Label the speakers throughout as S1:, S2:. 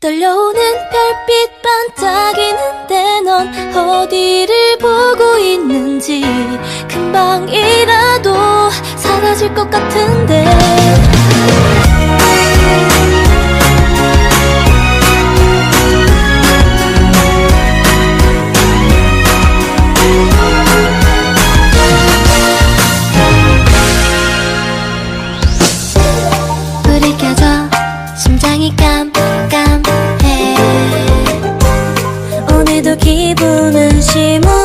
S1: 떨려오는 별빛 반짝이는데 넌 어디를 보고 있는지 금방이라도 사라질 것 같은데. 寂寞。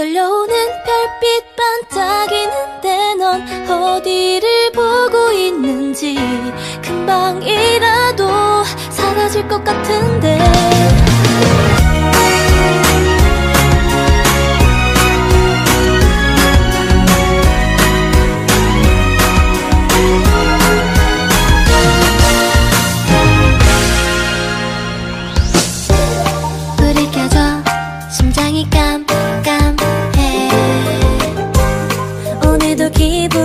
S1: 떨려오는 별빛 반짝이는데 넌 어디를 보고 있는지 금방이라도 사라질 것 같은데. 불이 켜져 심장이 깜깜 que